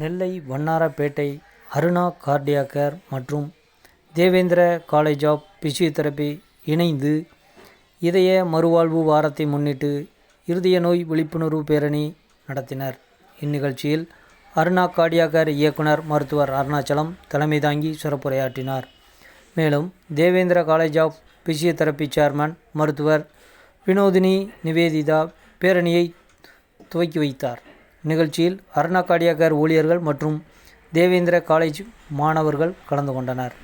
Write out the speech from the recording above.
நெல்லை வண்ணாரப்பேட்டை அருணா கார்டியாக்கர் மற்றும் Devendra college of physiotherapy இணைந்து இதய மறுவாழ்வு வாரத்தை முன்னிட்டு இருதய நோய் விழிப்புணர்வு பேரணி நடத்தினர். இந்நிகழ்ச்சியில் அருணா கார்டியாக்கர் இயக்குனர் மருத்துவர் அருணாச்சலம் தலைமை தாங்கி சிறப்புரையாற்றினார். மேலும் Devendra college of physiotherapy chairman மருத்துவர் வினோதினி நிவேதிதா பேரணியை துவக்கி வைத்தார். நிகழ்ச்சியில் அருணா ஊழியர்கள் மற்றும் தேவேந்திர காலேஜ் மாணவர்கள் கலந்து கொண்டனர்.